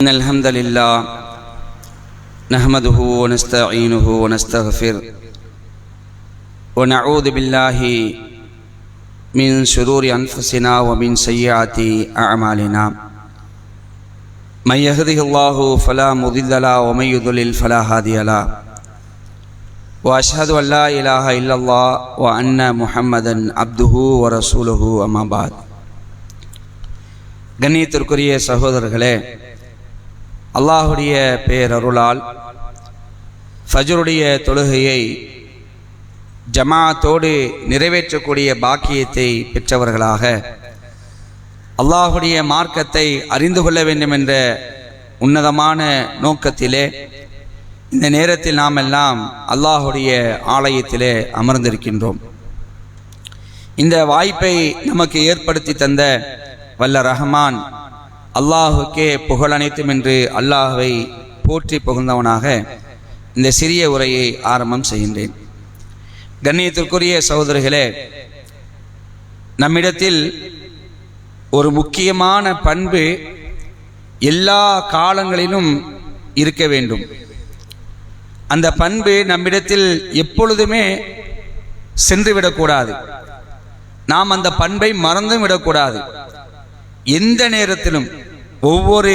إن الحمد لله نحمده ونستعينه ونستغفر ونعوذ بالله من شرور أنفسنا ومن سيئات أعمالنا من يهده الله فلا مضل له ومن يضلل فلا هادي له وأشهد أن لا إله إلا الله وأن محمدا عبده ورسوله أما بعد கண்ணியத்திற்குரிய சகோதரர்களே அல்லாஹுடைய பேரருளால் ஃபஜருடைய தொழுகையை ஜமாத்தோடு நிறைவேற்றக்கூடிய பாக்கியத்தை பெற்றவர்களாக அல்லாஹுடைய மார்க்கத்தை அறிந்து கொள்ள வேண்டும் என்ற உன்னதமான நோக்கத்திலே இந்த நேரத்தில் நாம் எல்லாம் அல்லாஹுடைய ஆலயத்திலே அமர்ந்திருக்கின்றோம். இந்த வாய்ப்பை நமக்கு ஏற்படுத்தி தந்த வல்ல ரஹ்மான் அல்லாஹுக்கே புகழ் அனைத்தும் என்று அல்லாஹுவை போற்றி புகழ்ந்தவனாக இந்த சிறிய உரையை ஆரம்பம் செய்கின்றேன். கண்ணியத்திற்குரிய சகோதரிகளே நம்மிடத்தில் ஒரு முக்கியமான பண்பு எல்லா காலங்களிலும் இருக்க வேண்டும். அந்த பண்பு நம்மிடத்தில் எப்பொழுதுமே சென்று விடக்கூடாது. நாம் அந்த பண்பை மறந்தும் விடக்கூடாது. எந்த நேரத்திலும் ஒவ்வொரு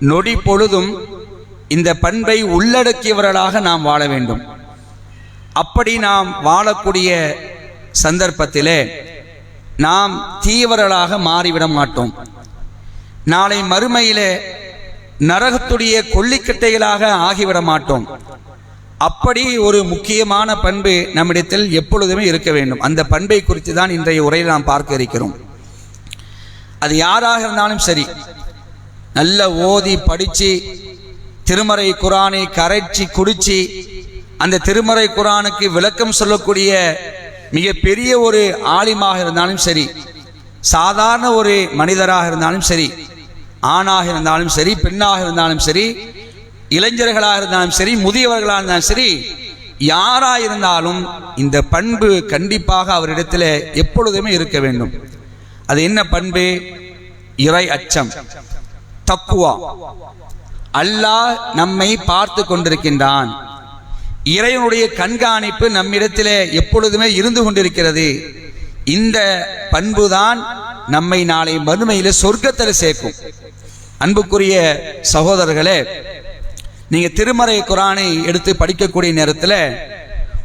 நொடி பொழுதும் இந்த பண்பை உள்ளடக்கியவர்களாக நாம் வாழ வேண்டும். அப்படி நாம் வாழக்கூடிய சந்தர்ப்பத்திலே நாம் தீவிரர்களாக மாறிவிட மாட்டோம். நாளை மறுமையிலே நரகத்துடைய கொல்லிக்கட்டைகளாக ஆகிவிட மாட்டோம். அப்படி ஒரு முக்கியமான பண்பு நம்மிடத்தில் எப்பொழுதுமே இருக்க வேண்டும். அந்த பண்பை குறித்து தான் இன்றைய உரையில் நாம் பார்க்க இருக்கிறோம். அது யாராக இருந்தாலும் சரி நல்ல ஓதி படித்து திருமறை குரானை கரைச்சி குடிச்சு அந்த திருமறை குரானுக்கு விளக்கம் சொல்லக்கூடிய மிக பெரிய ஒரு ஆலிமாக இருந்தாலும் சரி சாதாரண ஒரு மனிதராக இருந்தாலும் சரி ஆணாக இருந்தாலும் சரி பெண்ணாக இருந்தாலும் சரி இளைஞர்களாக இருந்தாலும் சரி முதியவர்களாக இருந்தாலும் சரி யாராக இருந்தாலும் இந்த பண்பு கண்டிப்பாக அவரிடத்தில் எப்பொழுதுமே இருக்க வேண்டும். அது என்ன பண்பு? இறை அச்சம். தக்குவா அல்லாஹ் நம்மை பார்த்து கொண்டிருக்கின்றான். இறைவனுடைய கண்காணிப்பு நம்மிடத்திலே எப்பொழுதுமே இருந்து கொண்டிருக்கிறது. இந்த பண்புதான் நம்மை நாளை மறுமையில் சொர்க்கத்தில் சேர்க்கும். அன்புக்குரிய சகோதரர்களே நீங்க திருமறை குரானை எடுத்து படிக்கக்கூடிய நேரத்தில்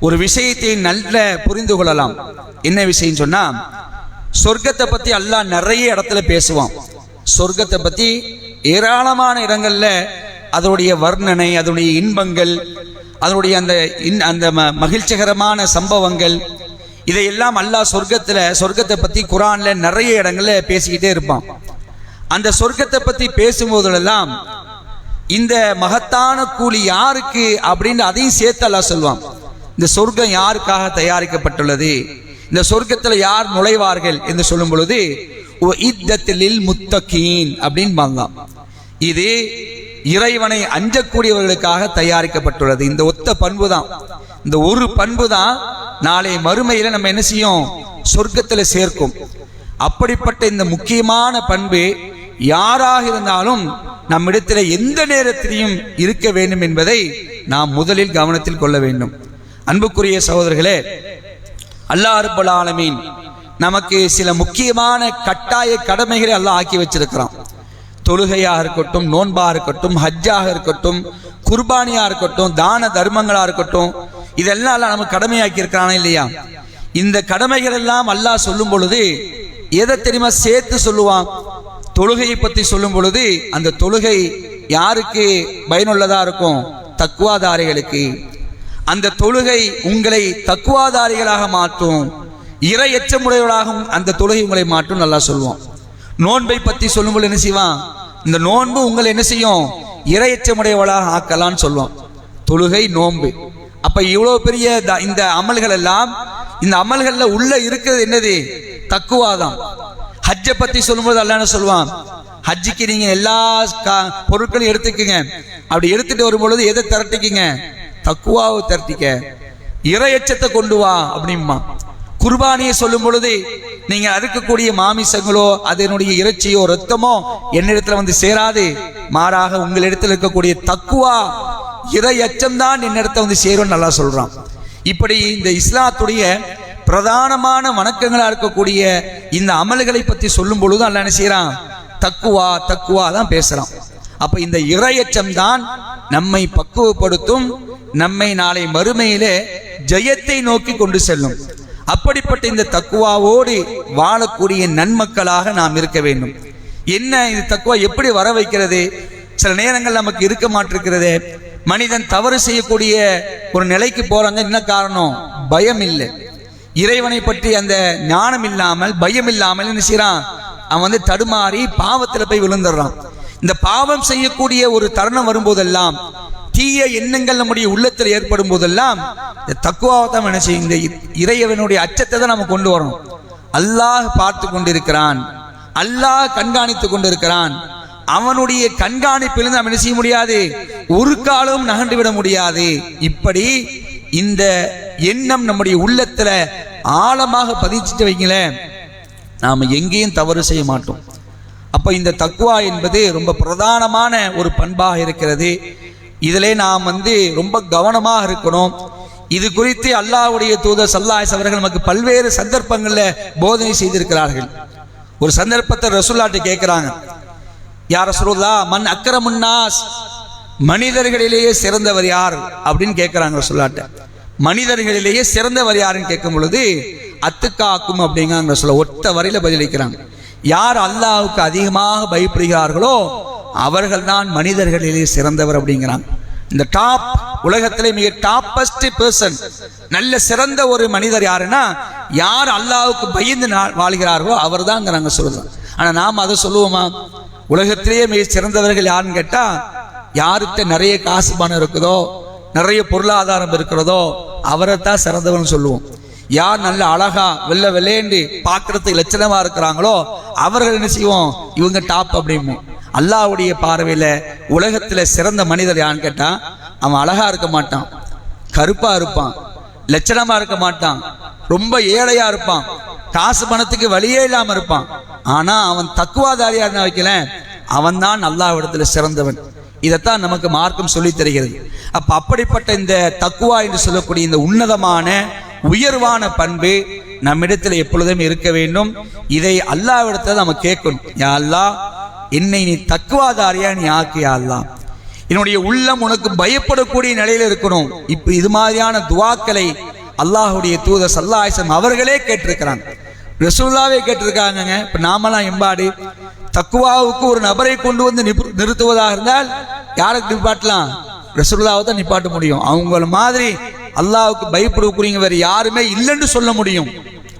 ஒரு விஷயத்தை நல்ல புரிந்து கொள்ளலாம். என்ன விஷயம் சொன்னா சொர்க்கத்தை பத்தி அல்லாஹ் நிறைய இடத்துல பேசுவான். சொர்க்கத்தை பத்தி ஏராளமான இடங்களில் அதனுடைய வர்ணனை அதனுடைய இன்பங்கள் அதனுடைய அந்த இன் அந்த மகிழ்ச்சிகரமான சம்பவங்கள் இதையெல்லாம் அல்லாஹ் சொர்க்கத்தில் சொர்க்கத்தை பற்றி குரானில் நிறைய இடங்களில் பேசிக்கிட்டே இருப்பான். அந்த சொர்க்கத்தை பற்றி பேசும்போதெல்லாம் இந்த மகத்தான கூலி யாருக்கு அப்படின்னு அதையும் சேர்த்து அல்லாஹ் சொல்லுவான் இந்த சொர்க்கம் யாருக்காக தயாரிக்கப்பட்டுள்ளது? இந்த சொர்க்கத்தில் யார் நுழைவார்கள் என்று சொல்லும் பொழுது முத்தகீன் அப்படின்னு இது இறைவனை அஞ்சக்கூடியவர்களுக்காக தயாரிக்கப்பட்டுள்ளது. இந்த ஒத்த பண்பு தான் இந்த ஒரு பண்பு தான் நாளை மறுமையில நம்ம என்ன செய்யும்? சொர்க்கத்தில் சேர்க்கும். அப்படிப்பட்ட இந்த முக்கியமான பண்பு யாராக இருந்தாலும் நம்மிடத்தில் எந்த நேரத்திலையும் இருக்க வேண்டும் என்பதை நாம் முதலில் கவனத்தில் கொள்ள வேண்டும். அன்புக்குரிய சகோதரர்களே அல்லாஹ் அருபல் ஆலமீன் நமக்கு சில முக்கியமான கட்டாய கடமைகளை அல்லாஹ் ஆக்கி வச்சிருக்கிறான். தொழுகையாக இருக்கட்டும் நோன்பாக இருக்கட்டும் ஹஜ்ஜாக இருக்கட்டும் குர்பானியாக இருக்கட்டும் தான தர்மங்களாக இருக்கட்டும் இதெல்லாம் எல்லாம் நமக்கு கடமையாக்கி இருக்கிறானா இல்லையா? இந்த கடமைகள் எல்லாம் அல்லாஹ் சொல்லும் பொழுது எதை தெரியுமா சேர்த்து சொல்லுவான்? தொழுகையை பற்றி சொல்லும் பொழுது அந்த தொழுகை யாருக்கு பயனுள்ளதாக இருக்கும்? தக்குவாதாரிகளுக்கு. அந்த தொழுகை உங்களை தக்குவாதாரிகளாக மாற்றும் இறை எச்சமுடையவர்களாகவும் அந்த தொழுகை உங்களை மாற்றும் நல்லா சொல்லுவோம் நோன்பை பற்றி சொல்லும்போது என்ன செய்வான்? இந்த நோன்பு உங்களை என்ன செய்யும்? இரையச்சமுடையவளாக ஆக்கலான்னு சொல்லுவோம் தொழுகை நோன்பு. அப்ப இவ்வளவு பெரிய இந்த அமல்கள் எல்லாம் இந்த அமல்கள்ல உள்ள இருக்கிறது என்னது? தக்குவாதான். ஹஜ்ஜை பத்தி சொல்லும்போது அல்ல சொல்லுவான்? ஹஜ்ஜிக்கு நீங்க எல்லா பொருட்களையும் எடுத்துக்கங்க. அப்படி எடுத்துட்டு வரும்பொழுது எதை திரட்டிக்கிங்க? தக்குவாவை திரட்டிக்க. இறையச்சத்தை கொண்டு வா அப்படிமா குர்பானியை சொல்லும் பொழுது நீங்க அறுக்கக்கூடிய மாமிசங்களோ அதனுடைய இறைச்சியோ ரத்தமோ என்னிடத்துல வந்து சேராது. மாறாக உங்களிடத்தில் இருக்கக்கூடிய தக்குவா இறை அச்சம்தான் என்னிடத்த வந்து சேரும் நல்லா சொல்றான். இப்படி இந்த இஸ்லாத்துடைய பிரதானமான வணக்கங்களா இருக்கக்கூடிய இந்த அமல்களை பத்தி சொல்லும் பொழுது அல்ல என்ன செய்யறான்? தக்குவா தக்குவா தான் பேசுறான். அப்ப இந்த இறையச்சம் தான் நம்மை பக்குவப்படுத்தும் நம்மை நாளை மறுமையிலே ஜெயத்தை நோக்கி கொண்டு செல்லும். அப்படிப்பட்ட இந்த தக்குவாவோடு வாழக்கூடிய நன்மக்களாக நாம் இருக்க வேண்டும். என்ன இது தக்குவா எப்படி வர வைக்கிறது? சில நேரங்கள் நமக்கு இருக்க மாட்டிருக்கிறது. மனிதன் தவறு செய்யக்கூடிய ஒரு நிலைக்கு போறாங்க என்ன காரணம்? பயம் இல்லை இறைவனை பற்றி அந்த ஞானம் இல்லாமல் பயம் இல்லாமல் என்ன செய்யறான் அவன் வந்து தடுமாறி பாவத்தில் போய் விழுந்துடுறான். இந்த பாவம் செய்யக்கூடிய ஒரு தருணம் வரும்போதெல்லாம் தீய எண்ணங்கள் நம்முடைய உள்ளத்தில் ஏற்படும் போதெல்லாம் இந்த தக்குவாவை தான் என்ன செய்யும்? இந்த இறையவனுடைய அச்சத்தை தான் நம்ம கொண்டு வரோம். அல்லாஹ் பார்த்து கொண்டிருக்கிறான். அல்லாஹ் கண்காணித்து கொண்டிருக்கிறான். அவனுடைய கண்காணிப்பிலிருந்து நம்ம என்ன செய்ய முடியாது? ஒரு காலம் நகண்டு விட முடியாது. இப்படி இந்த எண்ணம் நம்முடைய உள்ளத்துல ஆழமாக பதிச்சுட்டு வைங்களேன். நாம் எங்கேயும் தவறு செய்ய மாட்டோம். அப்போ இந்த தக்குவா என்பது ரொம்ப பிரதானமான ஒரு பண்பாக இருக்கிறது. இதிலே நாம் வந்து ரொம்ப கவனமாக இருக்கணும். இது குறித்து அல்லாஹ்வுடைய தூதர் சல்லாஸ் அவர்கள் நமக்கு பல்வேறு சந்தர்ப்பங்களில் போதனை செய்திருக்கிறார்கள். ஒரு சந்தர்ப்பத்தை ரசூல்லாட்டு கேட்குறாங்க. யார் ரசூல்லா மண் அக்கரமுன்னாஸ் மனிதர்களிலேயே சிறந்தவர் யார்? அப்படின்னு கேட்குறாங்க ரசூல்லாட்ட. மனிதர்களிலேயே சிறந்தவர் யாருன்னு கேட்கும் பொழுது அத்துக்காக்கும் அப்படிங்கிறாங்க சொல்ல ஒத்த வரையில் பதிலளிக்கிறாங்க. யார் அல்லாவுக்கு அதிகமாக பயப்படுகிறார்களோ அவர்கள் தான் சிறந்தவர் அப்படிங்கிறாங்க இந்த டாப் உலகத்திலே மிக டாப்பஸ்ட் பர்சன் நல்ல சிறந்த ஒரு மனிதர் யாருன்னா யார் அல்லாவுக்கு பயந்து நா- வாழ்கிறார்களோ அவர் தாங்கிறாங்க சொல்லுதான் ஆனால் நாம் அதை சொல்லுவோமா? உலகத்திலேயே மிக சிறந்தவர்கள் யாருன்னு கேட்டால் யார்கிட்ட நிறைய காசு பணம் இருக்குதோ நிறைய பொருளாதாரம் இருக்கிறதோ அவரை தான் சிறந்தவன் சொல்லுவோம். யார் நல்ல அழகா வெள்ள வெள்ளையண்டு பார்க்கறதுக்கு லட்சணமா இருக்கிறாங்களோ அவர்கள் என்ன செய்வோம்? இவங்க டாப் அப்படிமோ அல்லாஹ்வுடைய பார்வையில் உலகத்தில் சிறந்த மனிதர் யான்னு கேட்டால் அவன் அழகாக இருக்க மாட்டான் கருப்பாக இருப்பான் லட்சணமாக இருக்க மாட்டான் ரொம்ப ஏழையாக இருப்பான் காசு பணத்துக்கு வழியே இல்லாமல் இருப்பான். ஆனால் அவன் தக்குவாதாரியாக இருந்தா வைக்கல அவன் தான் அல்லாவிடத்தில் சிறந்தவன். இதைத்தான் நமக்கு மார்க்கம் சொல்லி தருகிறது. அப்ப அப்படிப்பட்ட இந்த தக்குவா என்று சொல்லக்கூடிய இந்த உன்னதமான உயர்வான பண்பு நம்மிடத்தில் எப்பொழுதும் இருக்க வேண்டும். இதை அல்லாவிடத்தில் நம்ம கேட்கணும். யா அல்லாஹ் என்னை நீ தக்குவாதாரியா நீ ஆக்கியா என்னுடைய உள்ளம் உனக்கு பயப்படக்கூடிய நிலையில இருக்கணும். இப்ப இது மாதிரியான துவாக்களை அல்லாஹுடைய தூதர் சல்லாஹம் அவர்களே கேட்டிருக்கிறாங்க. ரசூல்லாவே கேட்டிருக்காங்கங்க. இப்ப நாமெல்லாம் எம்பாடு தக்குவாவுக்கு ஒரு நபரை கொண்டு வந்து நிறுத்துவதாக இருந்தால் யாருக்கு நிப்பாட்டலாம்? ரசூல்லாவை தான் நிப்பாட்ட முடியும். அவங்கள மாதிரி அல்லாவுக்கு பயப்படக்கூடிய வேற யாருமே இல்லைன்னு சொல்ல முடியும்.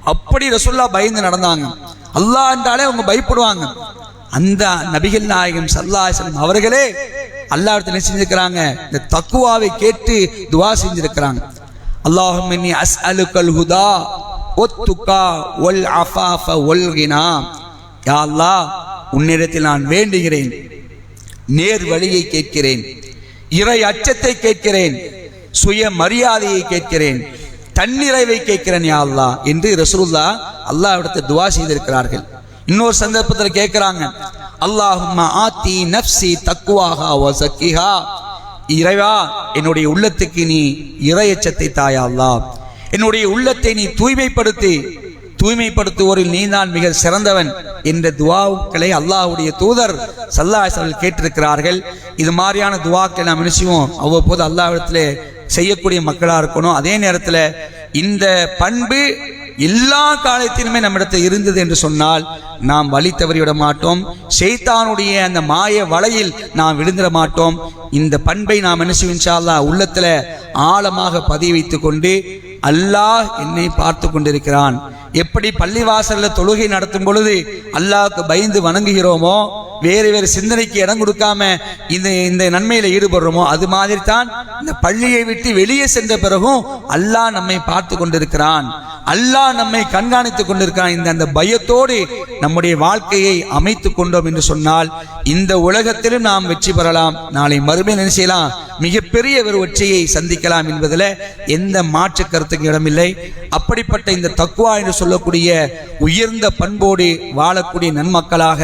அப்படி ரசூல்லா பயந்து நடந்தாங்க. அல்லாஹ் என்றாலே அவங்க பயப்படுவாங்க. அந்த நபிகள் நாயகம் சல்லாஹம் அவர்களே அல்லாஹ்விடத்தில் என்ன செஞ்சிருக்கிறாங்க? இந்த தக்குவாவை கேட்டு துவா செஞ்சிருக்கிறாங்க. அல்லாஹும் அஸ் அஸ்அலுக்கல் ஹுதா ஒத்துக்கா ஒல் அஃபாஃப ஒல்கினா யா அல்லா உன்னிடத்தில் நான் வேண்டுகிறேன். நேர் வழியை கேட்கிறேன். இறை அச்சத்தை கேட்கிறேன். சுய மரியாதையை கேட்கிறேன். தன்னிறைவை கேட்கிறேன் யா அல்லா என்று அல்லாஹ் இடத்தை துவா செய்திருக்கிறார்கள். இன்னொரு சந்தர்ப்பத்தில் கேட்குறாங்க அல்லாஹும்ம ஆத்தி நஃப்சி தக்குவாஹா வசக்கிஹா சக்கிஹா. இறைவா என்னுடைய உள்ளத்துக்கு நீ இறையச்சத்தை தாயா அல்லாஹ் என்னுடைய உள்ளத்தை நீ தூய்மைப்படுத்தி. தூய்மைப்படுத்துவோரில் நீதான் மிக சிறந்தவன் என்ற துவாக்களை அல்லாஹ்வுடைய தூதர் சல்லாஹர்கள் கேட்டிருக்கிறார்கள். இது மாதிரியான துவாக்களை நாம் நினைச்சுவோம் அவ்வப்போது அல்லாஹ்விடத்திலே செய்யக்கூடிய மக்களாக இருக்கணும். அதே நேரத்தில் இந்த பண்பு எல்லா காலத்திலுமே நம்மிடத்தில் இருந்தது என்று சொன்னால் நாம் வழி தவறிவிட மாட்டோம். செய்தானுடைய அந்த மாய வலையில் நாம் விழுந்துட மாட்டோம். இந்த பண்பை நாம் என்ன செய்வோம் உள்ளத்தில் ஆழமாக பதிய வைத்து கொண்டு அல்லாஹ் என்னை பார்த்து கொண்டிருக்கிறான். எப்படி பள்ளிவாசலில் தொழுகை நடத்தும் பொழுது அல்லாஹ்வுக்கு பயந்து வணங்குகிறோமோ வேறு வேறு சிந்தனைக்கு இடம் கொடுக்காம இந்த இந்த நன்மையில் ஈடுபடுறோமோ அது மாதிரி தான் இந்த பள்ளியை விட்டு வெளியே சென்ற பிறகும் அல்லாஹ் நம்மை பார்த்து கொண்டிருக்கிறான். அல்லாஹ் நம்மை கண்காணித்துக் கொண்டிருக்கிறான். இந்த அந்த பயத்தோடு நம்முடைய வாழ்க்கையை அமைத்து கொண்டோம் என்று சொன்னால் இந்த உலகத்திலும் நாம் வெற்றி பெறலாம். நாளை மறுமையில் என்ன செய்யலாம்? மிகப்பெரிய ஒரு வெற்றியை சந்திக்கலாம் என்பதில் எந்த மாற்று கருத்துக்கு இடமில்லை. அப்படிப்பட்ட இந்த தக்குவா என்று சொல்லக்கூடிய உயர்ந்த பண்போடு வாழக்கூடிய நன்மக்களாக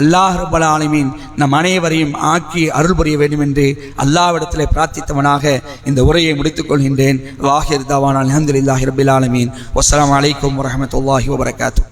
அல்லாஹ் ரபல் ஆலமீன் நம் அனைவரையும் ஆக்கி அருள் புரிய வேண்டும் என்று அல்லாவிடத்தில் பிரார்த்தித்தவனாக இந்த உரையை முடித்துக் கொள்கின்றேன். வாஹிர் தவான் அலமதுல்லாஹி ரபில் ஆலமீன். வசலாம் அலைக்கும் வரமத்துல்லாஹி வபரகாத்தூ